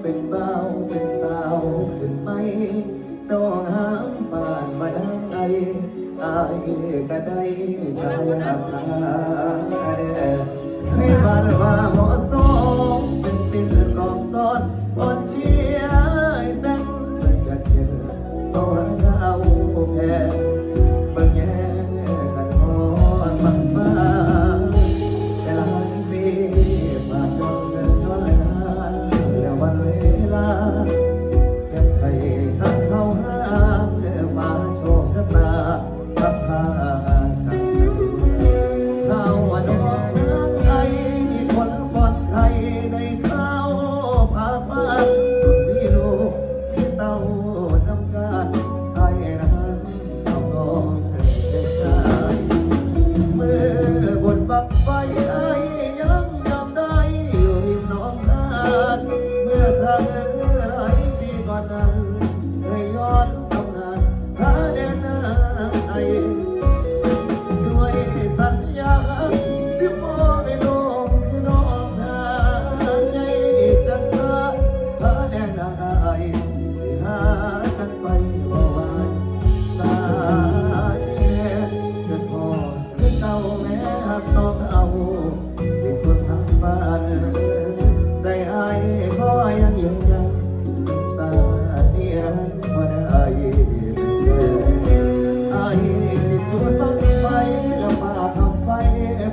เป็นเบาเป็นสาวขึ้นไปน้องหามบ้านมาดังใดอายก็ได้ใจยหาดนาให้บ้านว่าหมอ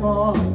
Oh.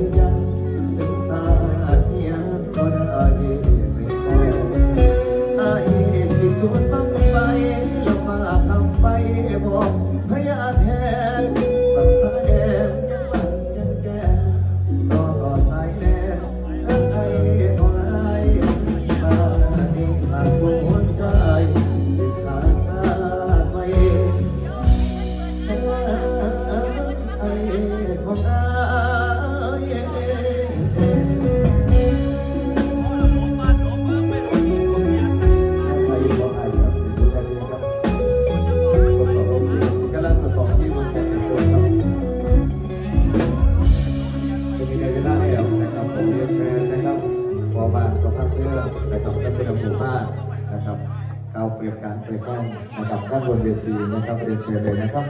าสภาพเครื่องนะครับและคุณภาพนะครับเอาเปรียบการเปรียบกล้องนะครับด้านบนเวทีนะครับเรียนเชิญเลยนะครับ